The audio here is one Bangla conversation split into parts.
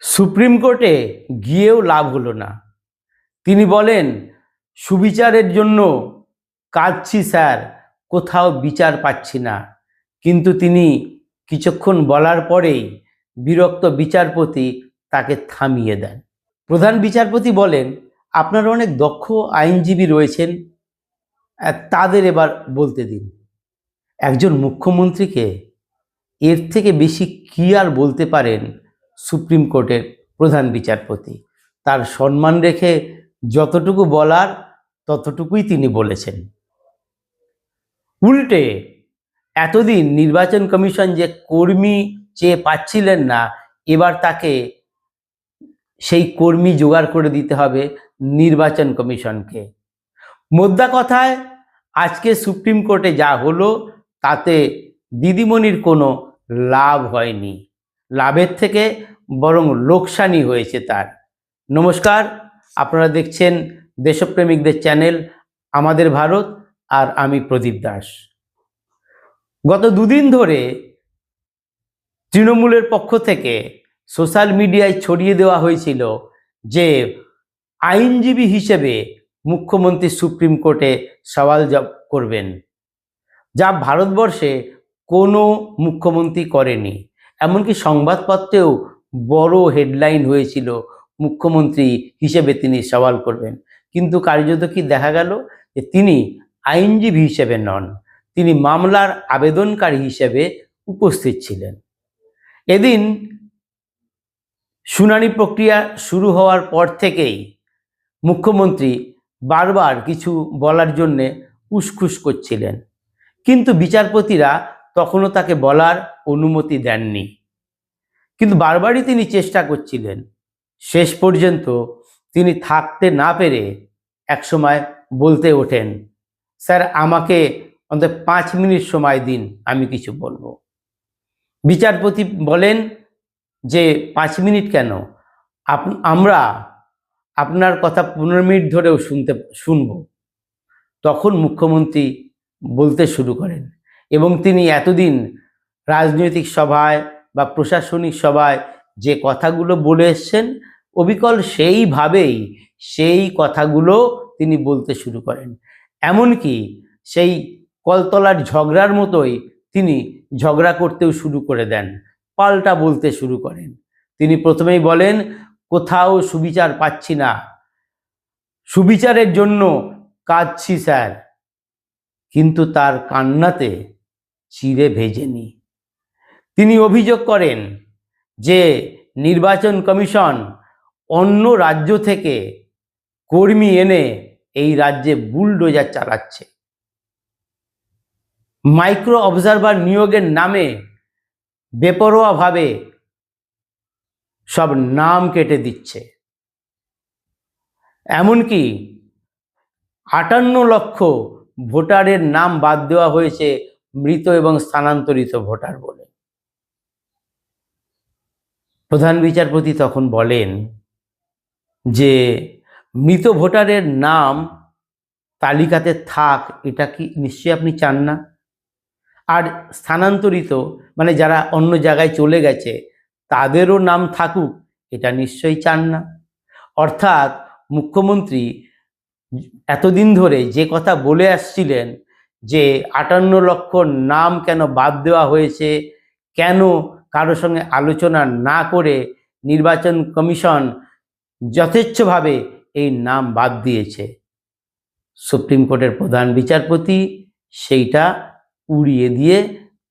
সুপ্রিম কোর্টে গিয়েও লাভ হলো না। তিনি বলেন, সুবিচারের জন্য কাঁদছি স্যার, কোথাও বিচার পাচ্ছি না। কিন্তু তিনি কিছুক্ষণ বলার পরেই বিরক্ত বিচারপতি তাকে থামিয়ে দেন। প্রধান বিচারপতি বলেন, আপনারা অনেক দক্ষ আইনজীবী রয়েছেন তাদের এবার বলতে দিন। একজন মুখ্যমন্ত্রীকে এর থেকে বেশি কি আর বলতে পারেন সুপ্রিম কোর্টের প্রধান বিচারপতি। তার সম্মান রেখে যতটুকু বলার, ততটুকুই তিনি বলেছেন। উল্টে এতদিন নির্বাচন কমিশন যে কর্মী চেয়ে পাচ্ছিলেন না, এবার তাকে সেই কর্মী জোগাড় করে দিতে হবে নির্বাচন কমিশনকে। মোদ্দা কথায়, আজকে সুপ্রিম কোর্টে যা হলো, তাতে দিদিমণির কোনো লাভ হয়নি। লাভের থেকে বরং লোকসানই হয়েছে তার। নমস্কার, আপনারা দেখছেন দেশপ্রেমিকদের চ্যানেল আমাদের ভারত আর আমি প্রদীপ দাস। গত দুদিন ধরে তৃণমূলের পক্ষ থেকে সোশ্যাল মিডিয়ায় ছড়িয়ে দেওয়া হয়েছিল যে আইনজীবী হিসেবে মুখ্যমন্ত্রী সুপ্রিম কোর্টে সওয়াল জব করবেন, যা ভারতবর্ষে কোনো মুখ্যমন্ত্রী করেনি। এমনকি সংবাদপত্রেও বড় হেডলাইন হয়েছিল মুখ্যমন্ত্রী হিসেবে তিনি সওয়াল করবেন। কিন্তু কার্যত কি দেখা গেল যে তিনি আইনজীবী হিসেবে নন, তিনি মামলার আবেদনকারী হিসেবে উপস্থিত ছিলেন। এদিন শুনানি প্রক্রিয়া শুরু হওয়ার পর থেকেই মুখ্যমন্ত্রী বারবার কিছু বলার জন্যে উসখুস করছিলেন। কিন্তু বিচারপতিরা তখনও তাকে বলার অনুমতি দেননি। কিন্তু বারবারই তিনি চেষ্টা করছিলেন। শেষ পর্যন্ত তিনি থাকতে না পেরে একসময় বলতে ওঠেন, স্যার, আমাকে অন্তত পাঁচ মিনিট সময় দিন, আমি কিছু বলব। বিচারপতি বলেন যে, পাঁচ মিনিট কেন? আমরা আপনার কথা পনেরো মিনিট ধরেও শুনতে, শুনব। তখন মুখ্যমন্ত্রী বলতে শুরু করেন এবং তিনি এতদিন রাজনৈতিক সভায় বা প্রশাসনিক সভায় যে কথাগুলো বলে এসছেন, অবিকল সেইভাবেই সেই কথাগুলো তিনি বলতে শুরু করেন। এমনকি সেই কলতলার ঝগড়ার মতোই তিনি ঝগড়া করতেও শুরু করে দেন, পাল্টা বলতে শুরু করেন। তিনি প্রথমেই বলেন, কোথাও সুবিচার পাচ্ছি না। সুবিচারের জন্য কাঁদছি স্যার। কিন্তু তার কান্নাতে চিড়ে ভেজেনি তিনি অভিযোগ করেন যে নির্বাচন কমিশন অন্য রাজ্য থেকে কর্মী এনে এই রাজ্যে বুলডোজার চালাচ্ছে। মাইক্রো অবজারভার নিয়োগের নামে বেপরোয়াভাবে সব নাম কেটে দিচ্ছে। এমনকি আটান্ন লক্ষ ভোটারের নাম বাদ দেওয়া হয়েছে মৃত এবং স্থানান্তরিত ভোটার বলে। প্রধান বিচারপতি তখন বলেন যে, মৃত ভোটারের নাম তালিকাতে থাক, এটা কি নিশ্চয়ই আপনি চান না? আর স্থানান্তরিত মানে যারা অন্য জায়গায় চলে গেছে, তাদেরও নাম থাকুক, এটা নিশ্চয়ই চান না। অর্থাৎ মুখ্যমন্ত্রী এতদিন ধরে যে কথা বলে আসছিলেন যে আটান্ন লক্ষ নাম কেন বাদ দেওয়া হয়েছে, কেন কারোর সঙ্গে আলোচনা না করে নির্বাচন কমিশন যথেচ্ছভাবে এই নাম বাদ দিয়েছে? সুপ্রিম কোর্টের প্রধান বিচারপতি সেইটা উড়িয়ে দিয়ে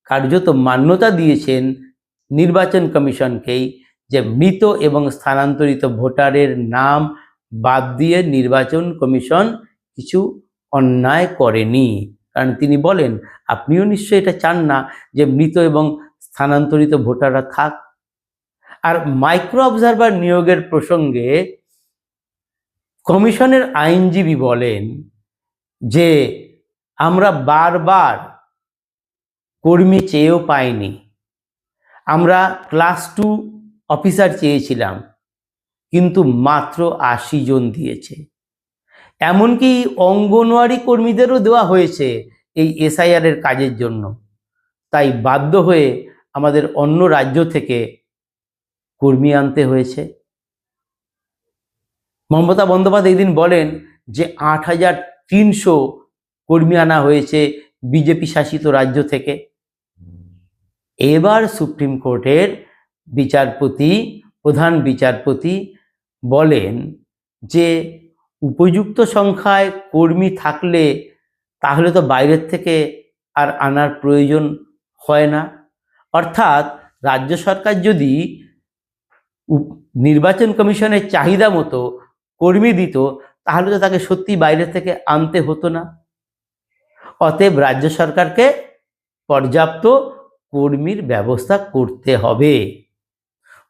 কার্যত মান্যতা দিয়েছেন নির্বাচন কমিশনকেই যে মৃত এবং স্থানান্তরিত ভোটারের নাম বাদ দিয়ে নির্বাচন কমিশন কিছু অন্যায় করেনি। কারণ তিনি বলেন, আপনিও নিশ্চয়ই এটা চান না যে মৃত এবং স্থানান্তরিত ভোটাররা থাক? আর মাইক্রো অবজারভার নিয়োগের প্রসঙ্গে কমিশনের আইনজীবী বলেন যে, আমরা বারবার কর্মী চেয়েও পাইনি। আমরা ক্লাস টু অফিসার চেয়েছিলাম, কিন্তু মাত্র আশি জন দিয়েছে। এমনকি অঙ্গনওয়াড়ি কর্মীদেরও দেওয়া হয়েছে এই এসআইআর এর কাজের জন্য। তাই বাধ্য হয়ে আমাদের অন্য রাজ্য থেকে কর্মী আনতে হয়েছে। মমতা বন্দ্যোপাধ্যায় এদিন বলেন যে আট হাজার তিনশো কর্মী আনা হয়েছে বিজেপি শাসিত রাজ্য থেকে। এবার সুপ্রিম কোর্টের বিচারপতি, প্রধান বিচারপতি বলেন যে উপযুক্ত সংখ্যায় কর্মী থাকলে তাহলে তো বাইরের থেকে আর আনার প্রয়োজন হয় না। অর্থাৎ রাজ্য সরকার যদি নির্বাচন কমিশনের চাহিদা মতো কর্মী দিত, তাহলে তো তাকে সত্যি বাইরে থেকে আনতে হতো না। অতএব রাজ্য সরকারকে পর্যাপ্ত কর্মীর ব্যবস্থা করতে হবে।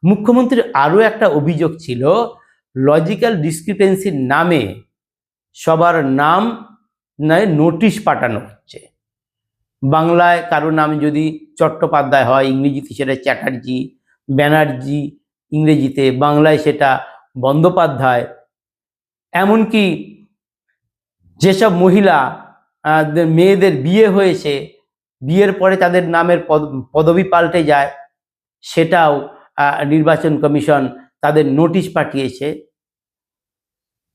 মুখ্যমন্ত্রীর আরও একটা অভিযোগ ছিল লজিক্যাল ডিসক্রিপেন্সির নামে সবার নাম নয় নোটিশ পাঠানো হচ্ছে। বাংলায় কারও নাম যদি চট্টোপাধ্যায় হয় ইংরেজিতে সেটা চ্যাটার্জি, ব্যানার্জি, ইংরেজিতে বাংলায় সেটা বন্দ্যোপাধ্যায়, এমনকি যেসব মহিলা মেয়েদের বিয়ে হয়েছে, বিয়ের পরে তাদের নামের পদ- পদবি পাল্টে যায়, সেটাও নির্বাচন কমিশন তাদের নোটিশ পাঠিয়েছে।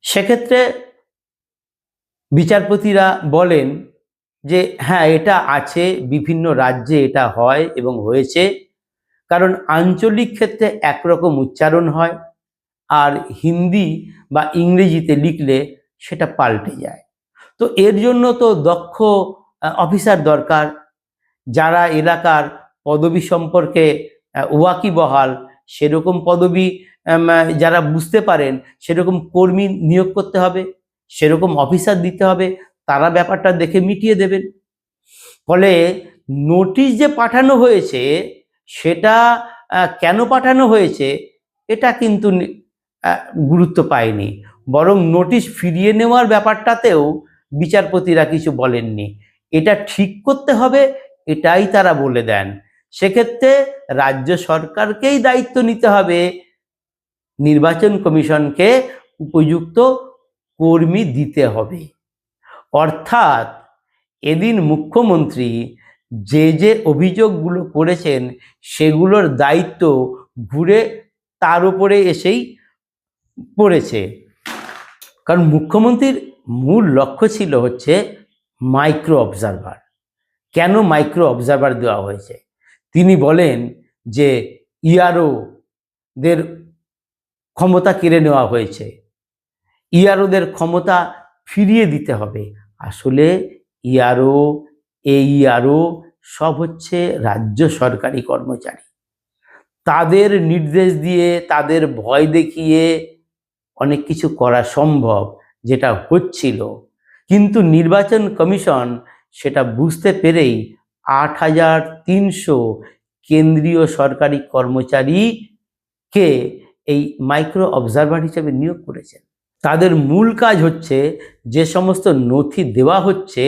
সেক্ষেত্রে বিচারপতিরা বলেন যে হ্যাঁ এটা আছে, বিভিন্ন রাজ্যে এটা হয় এবং হয়েছে। কারণ আঞ্চলিক ক্ষেত্রে একরকম উচ্চারণ হয় আর হিন্দি বা ইংরেজিতে লিখলে সেটা পাল্টে যায়। তো এর জন্য তো দক্ষ অফিসার দরকার। যারা এলাকার পদবি সম্পর্কে ওয়াকিবহাল সেরকম পদবি যারা বুঝতে পারেন, সেরকম কর্মী নিয়োগ করতে হবে, সেরকম অফিসার দিতে হবে, তারা ব্যাপারটা দেখে মিটিয়ে দেবেন। ফলে নোটিশ যে পাঠানো হয়েছে, সেটা কেন পাঠানো হয়েছে, এটা কিন্তু গুরুত্ব পায়নি। বরং নোটিশ ফিরিয়ে নেওয়ার ব্যাপারটাতেও বিচারপতিরা কিছু বলেননি। এটা ঠিক করতে হবে, এটাই তারা বলে দেন। সেক্ষেত্রে রাজ্য সরকারকেই দায়িত্ব নিতে হবে। নির্বাচন কমিশনকে উপযুক্ত কর্মী দিতে হবে। অর্থাৎ এদিন মুখ্যমন্ত্রী যে যে অভিযোগগুলো করেছেন, সেগুলোর দায়িত্ব ঘুরে তার উপরে এসেই পড়েছে। কারণ মুখ্যমন্ত্রীর মূল লক্ষ্য ছিল হচ্ছে মাইক্রো অবজারভার। কেন মাইক্রো অবজারভার দেওয়া হয়েছে? তিনি বলেন যে ইআরও দের ক্ষমতা কেড়ে নেওয়া হয়েছে। ইআরওদের ক্ষমতা ফিরিয়ে দিতে হবে। আসলে ইআরও এইআরও সব হচ্ছে রাজ্য সরকারি কর্মচারী। তাদের নির্দেশ দিয়ে, তাদের ভয় দেখিয়ে অনেক কিছু করা সম্ভব যেটা হচ্ছিল। কিন্তু নির্বাচন কমিশন সেটা বুঝতে পেরেই আট হাজার তিনশো কেন্দ্রীয় সরকারি কর্মচারীকে এই মাইক্রো অবজারভার হিসেবে নিয়োগ করেছেন। তাদের মূল কাজ হচ্ছে যে সমস্ত নথি দেওয়া হচ্ছে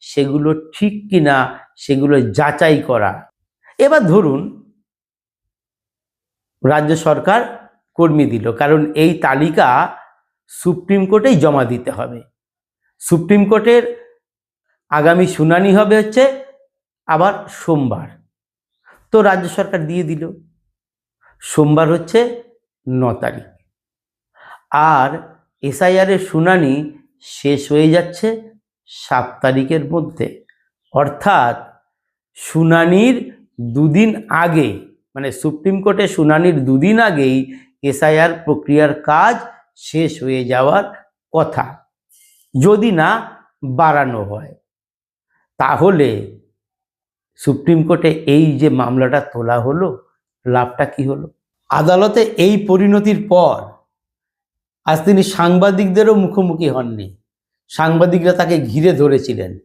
সেগুলো ঠিক কিনা সেগুলো যাচাই করা। এবার ধরুন রাজ্য সরকার কর্মী দিল, কারণ এই তালিকা সুপ্রিম কোর্টেই জমা দিতে হবে। সুপ্রিম কোর্টের আগামী শুনানি হবে হচ্ছে আবার সোমবার। তো রাজ্য সরকার দিয়ে দিল। সোমবার হচ্ছে ন তারিখ। আর এসআইআরের শুনানি শেষ হয়ে যাচ্ছে সাত তারিখের মধ্যে। অর্থাৎ শুনানির দুদিন আগে মানে সুপ্রিম কোর্টে শুনানির দুদিন আগেই এসআইআর প্রক্রিয়ার কাজ শেষ হয়ে যাওয়ার কথা। যদি না বাড়ানো হয়, তাহলে সুপ্রিম কোর্টে এই যে মামলাটা তোলা হলো, লাভটা কি হলো? আদালতে এই পরিণতির পর আজ তিনি সাংবাদিকদেরও মুখোমুখি হননি। সাংবাদিকরা তাকে ঘিরে ধরেছিলেন।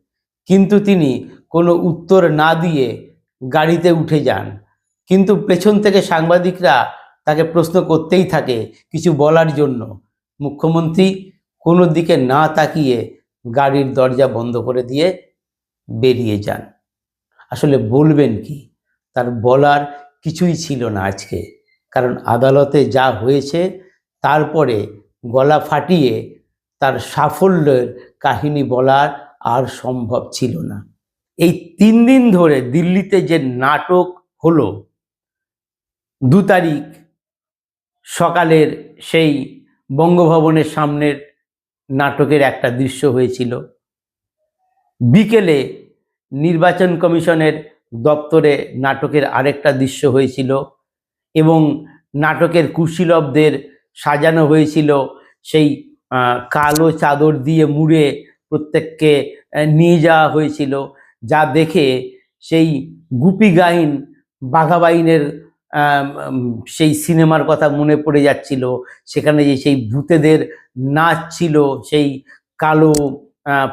কিন্তু তিনি কোনো উত্তর না দিয়ে গাড়িতে উঠে যান। কিন্তু পেছন থেকে সাংবাদিকরা তাকে প্রশ্ন করতেই থাকে কিছু বলার জন্য। মুখ্যমন্ত্রী কোনো দিকে না তাকিয়ে গাড়ির দরজা বন্ধ করে দিয়ে বেরিয়ে যান। আসলে বলবেন কি? তার বলার কিছুই ছিল না আজকে। কারণ আদালতে যা হয়েছে, তারপরে গলা ফাটিয়ে তার সাফল্যের কাহিনী বলার আর সম্ভব ছিল না। এই তিন দিন ধরে দিল্লিতে যে নাটক হলো, দু তারিখ সকালের সেই বঙ্গভবনের সামনের নাটকের একটা দৃশ্য হয়েছিল। বিকেলে নির্বাচন কমিশনের দপ্তরে নাটকের আরেকটা দৃশ্য হয়েছিল এবং নাটকের কুশীলবদের সাজানো হয়েছিল সেই কালো চাদর দিয়ে মুড়ে প্রত্যেককে নিয়ে যাওয়া হয়েছিল যা দেখে সেই গুপি গাইন বাঘাবাইনের সেই সিনেমার কথা মনে পড়ে যাচ্ছিল। সেখানে যে সেই ভূতেদের নাচ ছিল, সেই কালো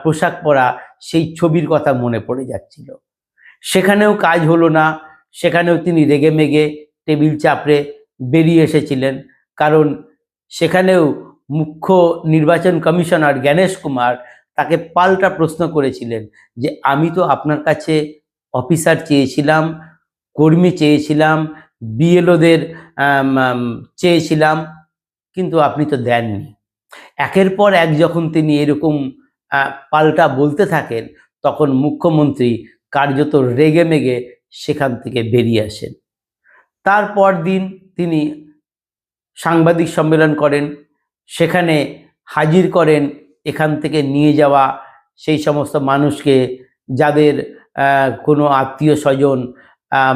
পোশাক পরা সেই ছবির কথা মনে পড়ে যাচ্ছিল। সেখানেও কাজ হলো না, সেখানেও তিনি রেগে মেগে টেবিল চাপড়ে বেরিয়ে এসেছিলেন। কারণ সেখানেও মুখ্য নির্বাচন কমিশনার জ্ঞানেশ কুমার তাকে পাল্টা প্রশ্ন করেছিলেন যে, আমি তো আপনার কাছে অফিসার চেয়েছিলাম, কর্মী চেয়েছিলাম, বিএলওদের চেয়েছিলাম, কিন্তু আপনি তো দেননি। একের পর এক যখন তিনি এরকম পাল্টা বলতে থাকেন, তখন মুখ্যমন্ত্রী কার্যত রেগে মেগে সেখান থেকে বেরিয়ে আসেন। তারপর দিন তিনি সাংবাদিক সম্মেলন করেন, সেখানে হাজির করেন, এখান থেকে নিয়ে যাওয়া সেই সমস্ত মানুষকে যাদের কোনো আত্মীয় স্বজন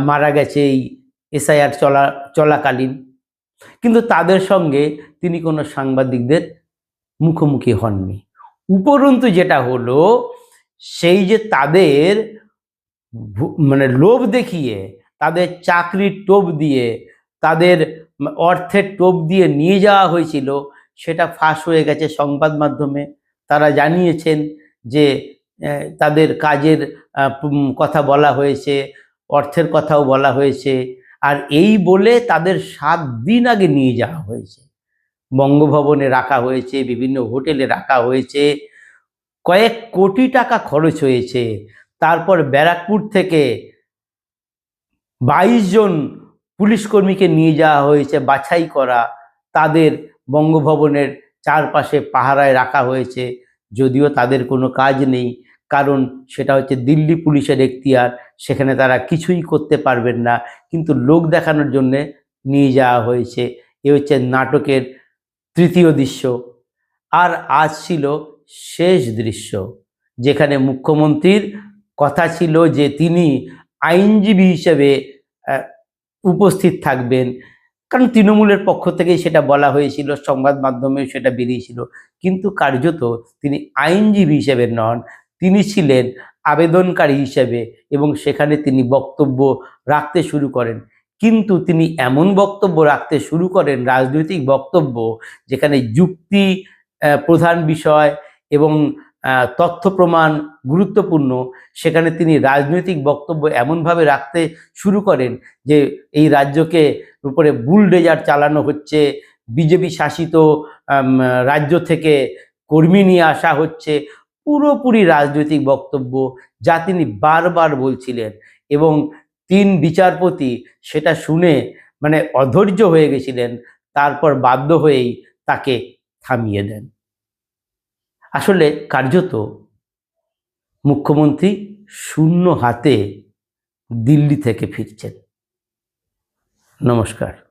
মারা গেছে এই এসআইআর চলা, চলাকালীন। কিন্তু তাদের সঙ্গে তিনি কোনো সাংবাদিকদের মুখোমুখি হননি। উপরন্তু যেটা হলো, সেই যে তাদের মানে লোভ দেখিয়ে, তাদের চাকরির টোপ দিয়ে, তাদের অর্থের টোপ দিয়ে নিয়ে যাওয়া হয়েছিল, সেটা ফাঁস হয়ে গেছে সংবাদ মাধ্যমে। তারা জানিয়েছেন যে তাদের কাজের কথা বলা হয়েছে, অর্থের কথাও বলা হয়েছে, আর এই বলে তাদের সাত দিন আগে নিয়ে যাওয়া হয়েছে। বঙ্গভবনে রাখা হয়েছে, বিভিন্ন হোটেলে রাখা হয়েছে। কয়েক কোটি টাকা খরচ হয়েছে। তারপর ব্যারাকপুর থেকে বাইশ জন পুলিশ কর্মীকে নিয়ে যাওয়া হয়েছে, বাছাই করা। তাদের বঙ্গভবনের চারপাশে পাহারায় রাখা হয়েছে। যদিও তাদের কোনো কাজ নেই, কারণ সেটা হচ্ছে দিল্লি পুলিশের এখতিয়ার। সেখানে তারা কিছুই করতে পারবেন না। কিন্তু লোক দেখানোর জন্যে নিয়ে যাওয়া হয়েছে। এ হচ্ছে নাটকের তৃতীয় দৃশ্য। আর আজ ছিল শেষ দৃশ্য, যেখানে মুখ্যমন্ত্রীর কথা ছিল যে তিনি আইনজীবী হিসেবে উপস্থিত থাকবেন। কারণ তৃণমূলের পক্ষ থেকেই সেটা বলা হয়েছিল, সংবাদ মাধ্যমেও সেটা বেরিয়েছিল। কিন্তু কার্যত তিনি আইনজীবী হিসেবে নন, তিনি ছিলেন আবেদনকারী হিসেবে এবং সেখানে তিনি বক্তব্য রাখতে শুরু করেন। কিন্তু তিনি এমন বক্তব্য রাখতে শুরু করেন, রাজনৈতিক বক্তব্য, যেখানে যুক্তি প্রধান বিষয় এবং তথ্য প্রমাণ গুরুত্বপূর্ণ। সেখানে তিনি রাজনৈতিক বক্তব্য এমনভাবে রাখতে শুরু করেন যে এই রাজ্যকে উপরে বুলডেজার চালানো হচ্ছে, বিজেপি শাসিত রাজ্য থেকে কর্মী নিয়ে আসা হচ্ছে, পুরোপুরি রাজনৈতিক বক্তব্য যা তিনি বারবার বলছিলেন এবং তিন বিচারপতি সেটা শুনে মানে অধৈর্য হয়ে গেছিলেন, তারপর বাধ্য হয়েই তাকে থামিয়ে দেন। আসলে কার্যত মুখ্যমন্ত্রী শূন্য হাতে দিল্লি থেকে ফিরছেন। নমস্কার।